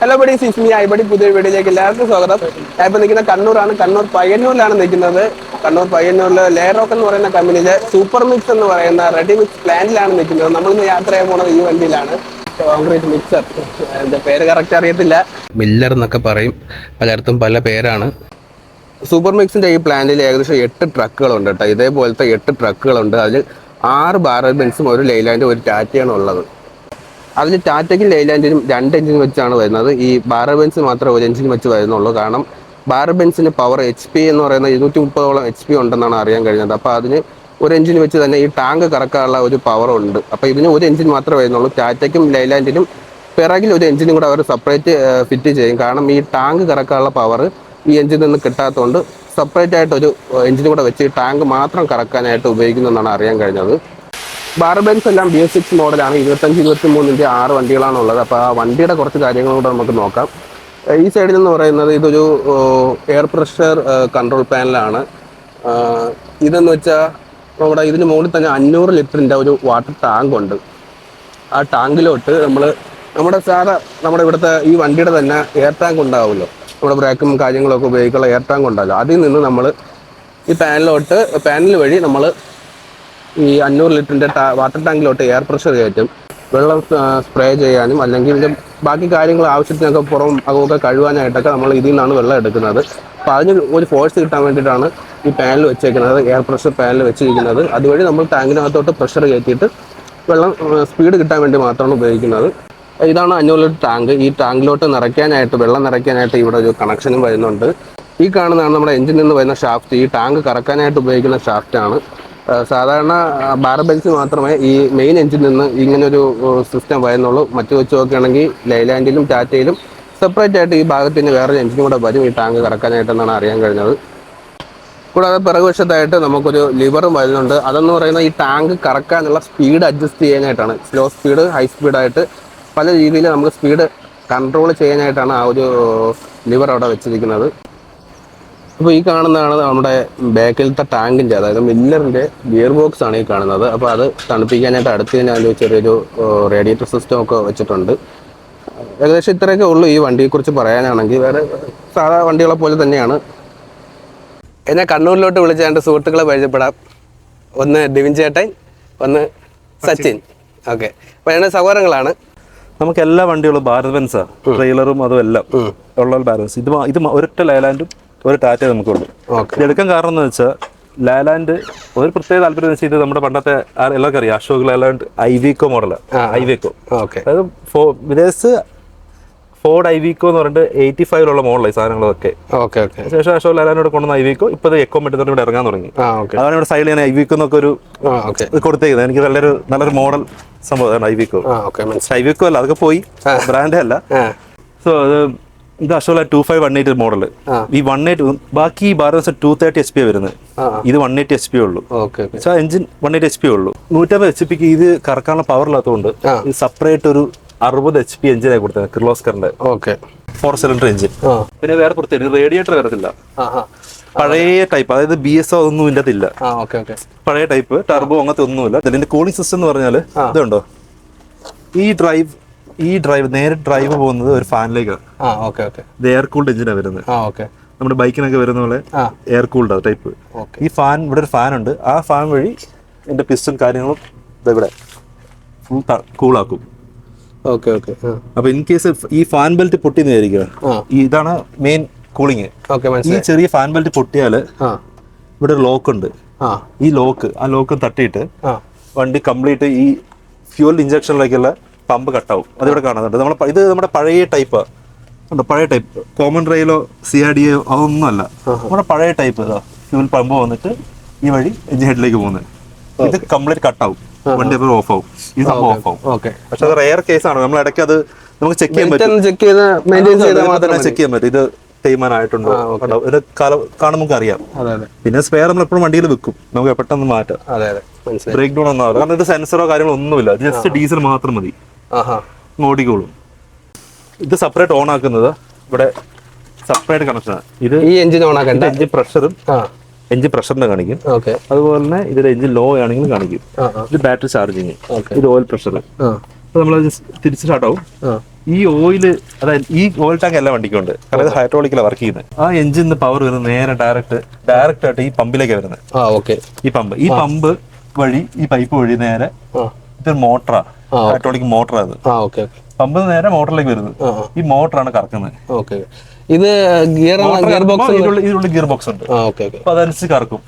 Hello buddy Sismi ഐബടി പുതിയ വീഡിയോയിലേക്ക് എല്ലാവർക്കും സ്വാഗതം. ഞാൻ ഇപ്പോൾ നിൽക്കുന്ന കണ്ണൂരാണ്. കണ്ണൂർ പയ്യന്നൂരിലാണ് നിൽക്കുന്നത്. കണ്ണൂർ പയ്യന്നൂരിലെ ലെയറോക്ക് എന്ന് പറയുന്ന കമ്പനിയിലെ സൂപ്പർ മിക്സ് എന്ന് പറയുന്ന റെഡി മിക്സ് പ്ലാന്റിലാണ് നിൽക്കുന്നത്. നമ്മളിന്ന് യാത്ര ചെയ്യാൻ പോകുന്നത് ഈ വണ്ടിയിലാണ്. കോൺക്രീറ്റ് മിക്സർ എന്റെ പേര് കറക്റ്റ് അറിയത്തില്ല. മില്ലർ എന്നൊക്കെ പറയും. പലയിടത്തും പല പേരാണ്. സൂപ്പർ മിക്സിന്റെ ഈ പ്ലാന്റിൽ ഏകദേശം എട്ട് ട്രക്കുകളുണ്ട് കേട്ടോ. ഇതേപോലത്തെ എട്ട് ട്രക്കുകളുണ്ട് അതിൽ ആറ് ബാരൽ ബെൻസും ഒരു ലൈലാന്റെ ഒരു ടാറ്റയാണ് ഉള്ളത്. അതിൽ ടാറ്റയ്ക്കും ലൈലാൻഡിനും രണ്ട് എഞ്ചിൻ വെച്ചാണ് വരുന്നത്. ഈ ബാരൽ ബെൻസ് മാത്രമേ ഒരു എഞ്ചിൻ വെച്ച് വരുന്നുള്ളൂ. കാരണം ബാരൽ ബെൻസിന് പവർ എച്ച് പി എന്ന് പറയുന്ന ഇരുന്നൂറ്റി മുപ്പതോളം എച്ച് പി ഉണ്ടെന്നാണ് അറിയാൻ കഴിഞ്ഞത്. അപ്പോൾ അതിന് ഒരു എഞ്ചിൻ വെച്ച് തന്നെ ഈ ടാങ്ക് കറക്കാനുള്ള ഒരു പവർ ഉണ്ട്. അപ്പോൾ ഇതിന് ഒരു എഞ്ചിൻ മാത്രമേ വരുന്നുള്ളൂ. ടാറ്റയ്ക്കും ലൈലാൻഡിനും പിറകിൽ ഒരു എഞ്ചിനും കൂടെ അവർ സെപ്പറേറ്റ് ഫിറ്റ് ചെയ്യും. കാരണം ഈ ടാങ്ക് കറക്കാനുള്ള പവർ ഈ എഞ്ചിനിൽ നിന്ന് കിട്ടാത്തതുകൊണ്ട് സെപ്പറേറ്റ് ആയിട്ട് ഒരു എഞ്ചിനും കൂടെ വെച്ച് ടാങ്ക് മാത്രം കറക്കാനായിട്ട് ഉപയോഗിക്കുന്നതെന്നാണ് അറിയാൻ കഴിഞ്ഞത്. ബാർബൻസ് എല്ലാം ബി എസ് സിക്സ് മോഡലാണ് ഇരുപത്തഞ്ച് ഇരുപത്തി മൂന്നിന്റെ ആറ് വണ്ടികളാണ് ഉള്ളത് അപ്പോൾ ആ വണ്ടിയുടെ കുറച്ച് കാര്യങ്ങൾ കൂടെ നമുക്ക് നോക്കാം. ഈ സൈഡിൽ എന്ന് പറയുന്നത് ഇതൊരു എയർ പ്രഷർ കൺട്രോൾ പാനലാണ് ഇതെന്ന് വെച്ചാൽ നമ്മുടെ ഇതിന് മുകളിൽ തന്നെ അഞ്ഞൂറ് ലിറ്ററിന്റെ ഒരു വാട്ടർ ടാങ്ക് ഉണ്ട്. ആ ടാങ്കിലോട്ട് നമ്മൾ നമ്മുടെ സാധാ നമ്മുടെ ഇവിടുത്തെ ഈ വണ്ടിയുടെ തന്നെ എയർ ടാങ്ക് ഉണ്ടാവുമല്ലോ. നമ്മുടെ ബ്രേക്കും കാര്യങ്ങളൊക്കെ ഉപയോഗിക്കാനുള്ള എയർ ടാങ്ക് ഉണ്ടാവില്ല അതിൽ നിന്ന് നമ്മൾ ഈ പാനിലോട്ട് പാനൽ വഴി നമ്മൾ ഈ അഞ്ഞൂറ് ലിറ്ററിന്റെ വാട്ടർ ടാങ്കിലോട്ട് എയർ പ്രഷർ കയറ്റും വെള്ളം സ്പ്രേ ചെയ്യാനും അല്ലെങ്കിൽ ഇതിന്റെ ബാക്കി കാര്യങ്ങൾ ആവശ്യത്തിനൊക്കെ പുറം അകമൊക്കെ കഴുകാനായിട്ടൊക്കെ നമ്മൾ ഇതിൽ നിന്നാണ് വെള്ളം എടുക്കുന്നത്. അപ്പോൾ അതിന് ഒരു ഫോഴ്സ് കിട്ടാൻ വേണ്ടിയിട്ടാണ് ഈ പാനൽ വെച്ചേക്കുന്നത് എയർ പ്രഷർ പാനൽ വെച്ചിരിക്കുന്നത്. അതുവഴി നമ്മൾ ടാങ്കിനകത്തോട്ട് പ്രഷർ കയറ്റിയിട്ട് വെള്ളം സ്പീഡ് കിട്ടാൻ വേണ്ടി മാത്രമാണ് ഉപയോഗിക്കുന്നത്. ഇതാണ് അഞ്ഞൂറ് ലിറ്റർ ടാങ്ക്. ഈ ടാങ്കിലോട്ട് നിറയ്ക്കാനായിട്ട് വെള്ളം നിറയ്ക്കാനായിട്ട് ഇവിടെ ഒരു കണക്ഷനും വരുന്നുണ്ട്. ഈ കാണുന്നതാണ് നമ്മുടെ എഞ്ചിനിൽ നിന്ന് വരുന്ന ഷാഫ്റ്റ് ഈ ടാങ്ക് കറക്കാനായിട്ട് ഉപയോഗിക്കുന്ന ഷാഫ്റ്റാണ് സാധാരണ ബാർബെൽസ് മാത്രമേ ഈ മെയിൻ എഞ്ചിനിൽ നിന്ന് ഇങ്ങനൊരു സിസ്റ്റം വരുന്നുള്ളൂ. മറ്റു വെച്ച് നോക്കുകയാണെങ്കിൽ ലൈലാൻഡിലും ടാറ്റയിലും സെപ്പറേറ്റ് ആയിട്ട് ഈ ഭാഗത്തിന് വേറെ എഞ്ചിനും കൂടെ വരും. ഈ ടാങ്ക് കറക്കാനായിട്ടെന്നാണ് അറിയാൻ കഴിഞ്ഞത്. കൂടാതെ പിറകുവശത്തായിട്ട് നമുക്കൊരു ലിവറും വരുന്നുണ്ട്. അതെന്ന് പറയുന്നത് ഈ ടാങ്ക് കറക്കാനുള്ള സ്പീഡ് അഡ്ജസ്റ്റ് ചെയ്യാനായിട്ടാണ്. സ്ലോ സ്പീഡ് ഹൈ സ്പീഡായിട്ട് പല രീതിയിൽ നമുക്ക് സ്പീഡ് കൺട്രോൾ ചെയ്യാനായിട്ടാണ് ആ ഒരു ലിവർ അവിടെ വെച്ചിരിക്കുന്നത്. അപ്പോൾ ഈ കാണുന്നതാണ് നമ്മുടെ ബാക്കിലത്തെ ടാങ്കിന്റെ അതായത് മില്ലറിന്റെ ഗിയർ ബോക്സ് ആണ് ഈ കാണുന്നത്. അപ്പോൾ അത് തണുപ്പിക്കാനായിട്ട് അടുത്ത് തന്നെ അതിൽ ചെറിയൊരു റേഡിയേറ്റർ സിസ്റ്റം ഒക്കെ വെച്ചിട്ടുണ്ട്. ഏകദേശം ഇത്രയൊക്കെ ഉള്ളൂ ഈ വണ്ടിയെക്കുറിച്ച് പറയാനാണെങ്കിൽ. വേറെ സാധാ വണ്ടികളെ പോലെ തന്നെയാണ്. എന്നെ കണ്ണൂരിലോട്ട് വിളിച്ച രണ്ട് സുഹൃത്തുക്കളെ പരിചയപ്പെടാം. ഒന്ന് ഡിവിൻ ചേട്ടൻ ഒന്ന് സച്ചിൻ. ഓക്കെ. അപ്പോൾ രണ്ട് സഹോദരങ്ങളാണ്. നമുക്ക് എല്ലാ വണ്ടികളും ഭാരത് ബെൻസാ ട്രെയിലറും അതും എല്ലാം. ഉള്ള ബെൻസ് ഇത് ഇത് ഒരൊറ്റ ലാലാൻഡും ഒരു ടാറ്റ നമുക്കുള്ളൂ എടുക്കാൻ കാരണം എന്ന് വെച്ചാൽ ലാലാൻഡ് ഒരു പ്രത്യേക താല്പര്യം വെച്ചാൽ ഇത് നമ്മുടെ പണ്ടത്തെ എല്ലാവർക്കും അറിയാം Ashok Leyland Iveco model. Iveco okay. അതായത് ഫോ വിദേശ ഫോർഡ് ഐവിക്കോ എന്ന് പറഞ്ഞിട്ട് എയ്റ്റി ഫൈവിലുള്ള മോഡലായി സാധനങ്ങളൊക്കെ. Okay okay. ശേഷം അശോക് ലാലാനോട് കൊണ്ടുവന്ന ഐവിക്കോ ഇപ്പോൾ എക്കോ മെറ്റുന്നോട് ഇവിടെ ഇറങ്ങാൻ തുടങ്ങി. അതാണ് ഇവിടെ സൈഡിൽ ഞാൻ ഐവിക്കോ എന്നൊക്കെ ഒരു കൊടുത്തേക്കുന്നത്. എനിക്ക് നല്ലൊരു നല്ലൊരു മോഡൽ സംഭവമാണ് ഐവിക്കോ ഐവിക്കോ അല്ല അതൊക്കെ പോയി. ബ്രാൻഡേ അല്ല. സോ അത് ഇത് അശോല two five one eight model. ഈ വൺ എയ്റ്റ് ബാക്കി balance two thirty H P വരുന്നത്. ഇത് വൺ എയ്റ്റ് എച്ച് പി ഉള്ളൂ. Engine one eight H P ഉള്ളൂ. നൂറ്റമ്പത് എച്ച് പിക്ക് ഇത് കറക്കാനുള്ള പവർ ഇല്ലാത്തതുകൊണ്ട് സെപ്പറേറ്റ് ഒരു അറുപത് എച്ച് പി എഞ്ചിനായി കൊടുത്തത് കിർലോസ്കറിന്റെ ഓക്കെ. ഫോർ സിലിണ്ടർ എഞ്ചിൻ പിന്നെ വേറെ പ്രത്യേകം റേഡിയേറ്റർ വരത്തില്ല. പഴയ ടൈപ്പ് അതായത് ബി എസ് ഒന്നും ഇതിന്റെ ഓക്കെ പഴയ ടൈപ്പ് ടർബോ അങ്ങനത്തെ ഒന്നുമില്ല. ഇതിന്റെ കൂളിംഗ് സിസ്റ്റം എന്ന് പറഞ്ഞാൽ ഇതുണ്ടോ? ഈ ഡ്രൈവ് ഈ ഡ്രൈവ് നേരെ ഡ്രൈവ് പോകുന്നത് ഒരു ഫാനിലേക്കാണ് ആ ഓക്കെ ഓക്കെ ഇത് എയർ കൂൾഡ് എഞ്ചിനാണ് വരുന്നത്. ആ ഓക്കെ നമ്മുടെ ബൈക്കിനൊക്കെ വരുന്ന പോലെ എയർ കൂൾഡ് ടൈപ്പ് ഈ ഫാൻ ഇവിടെ ഒരു ഫാൻ ഉണ്ട്. ആ ഫാൻ വഴി എന്റെ പിസ്റ്റൺ കാര്യങ്ങളും ഇവിടെ ഫുൾ കൂളാക്കും ഓക്കെ ഓക്കെ അപ്പൊ ഇൻ കേസ് ഈ ഫാൻ ബെൽറ്റ് പൊട്ടിന്ന് വിചാരിക്കുക ഇതാണ് മെയിൻ കൂളിങ് ഈ ചെറിയ ഫാൻ ബെൽറ്റ് പൊട്ടിയാൽ ഇവിടെ ഒരു ലോക്ക് ഉണ്ട്. ഈ ലോക്ക് ആ ലോക്ക് തട്ടിയിട്ട് വണ്ടി കംപ്ലീറ്റ് ഈ ഫ്യൂൽ ഇഞ്ചക്ഷനിലേക്കുള്ള പമ്പ് കട്ടാവും. അതിവിടെ കാണുന്നുണ്ട് നമ്മൾ ഇത് നമ്മുടെ പഴയ ടൈപ്പ്. പഴയ ടൈപ്പ്. കോമൺ റെയിലോ സി ആർ ഡി ഒ അതൊന്നും അല്ല. നമ്മുടെ പഴയ ടൈപ്പ് ഇതാ. ഫ്യൂൽ പമ്പ് വന്നിട്ട് ഈ വഴി എഞ്ചിൻ ഹെഡിലേക്ക് പോകുന്നത് ഇത് കംപ്ലീറ്റ് കട്ടാവും. വണ്ടി അപ്പോൾ ഓഫ് ആവും ഈ സംഭവം ഓഫ് ആവും ഓക്കെ. പക്ഷെ അത് റെയർ ആണ്. നമ്മൾ ഇടയ്ക്ക് അത് നമുക്ക് ചെക്ക് ചെയ്യാൻ പറ്റും. ചെക്ക് ചെക്ക് ചെയ്യാൻ പറ്റും. ഇത് തേയ്മാനായിട്ടുണ്ടോ. ഇത് കാണുമ്പോൾ നമുക്ക് അറിയാം. പിന്നെ സ്പെയർ നമ്മൾ എപ്പോഴും വണ്ടിയിൽ വെക്കും. നമുക്ക് പെട്ടെന്ന് മാറ്റാം. ബ്രേക്ക് ഡൗൺ ഒന്നും ആവില്ല. കാരണം ഇത് സെൻസറോ കാര്യങ്ങളോ ഒന്നുമില്ല. ജസ്റ്റ് ഡീസൽ മാത്രം മതി. ഓടിക്കോളും ഇത് സെപ്പറേറ്റ് ഓൺ ആക്കുന്നത് ഇവിടെ സെപ്പറേറ്റ് കണക്ഷനാണ് ഇത് ഈ എഞ്ചിൻ ഓൺ ആക്കണ്ട. എഞ്ചിൻ പ്രഷറും എഞ്ചിൻ പ്രഷറിനെ കാണിക്കും. അതുപോലെ തന്നെ ഇതിന്റെ എഞ്ചിൻ ലോ ആണെങ്കിലും കാണിക്കും. ഇത് ബാറ്ററി ചാർജിങ് ഇത് ഓയിൽ പ്രഷർ അപ്പൊ നമ്മൾ തിരിച്ച് സ്റ്റാർട്ടാവും ആവും. ഈ ഓയിൽ അതായത് ഈ ഓയിൽ ടാങ്ക് എല്ലാ വണ്ടിക്കുണ്ട്. ഉണ്ട് അതായത് ഹൈഡ്രോളിക്കലാണ് വർക്ക് ചെയ്യുന്നത് ആ എഞ്ചിൻ പവർ വരുന്നത് നേരെ ഡയറക്റ്റ് ഡയറക്റ്റ് ആയിട്ട് ഈ പമ്പിലേക്ക് വരുന്നത് ഈ പമ്പ് ഈ പമ്പ് വഴി ഈ പൈപ്പ് വഴി നേരെ ഇതൊരു മോട്ടറാ ആ. ഹൈഡ്രോളിക് മോട്ടർ അത്. പമ്പ് നേരെ മോട്ടറിലേക്ക് വരുന്നത്. ഈ മോട്ടറാണ് കറക്കുന്നത്. ഓക്കെ. ഇത് ഗിയർ ഗിയർ ബോക്സ് ഇതിലുള്ള ഗിയർ ബോക്സ് ഉണ്ട്. ആ ഓക്കെ ഓക്കെ. അപ്പൊ അതനുസരിച്ച് കറക്കും.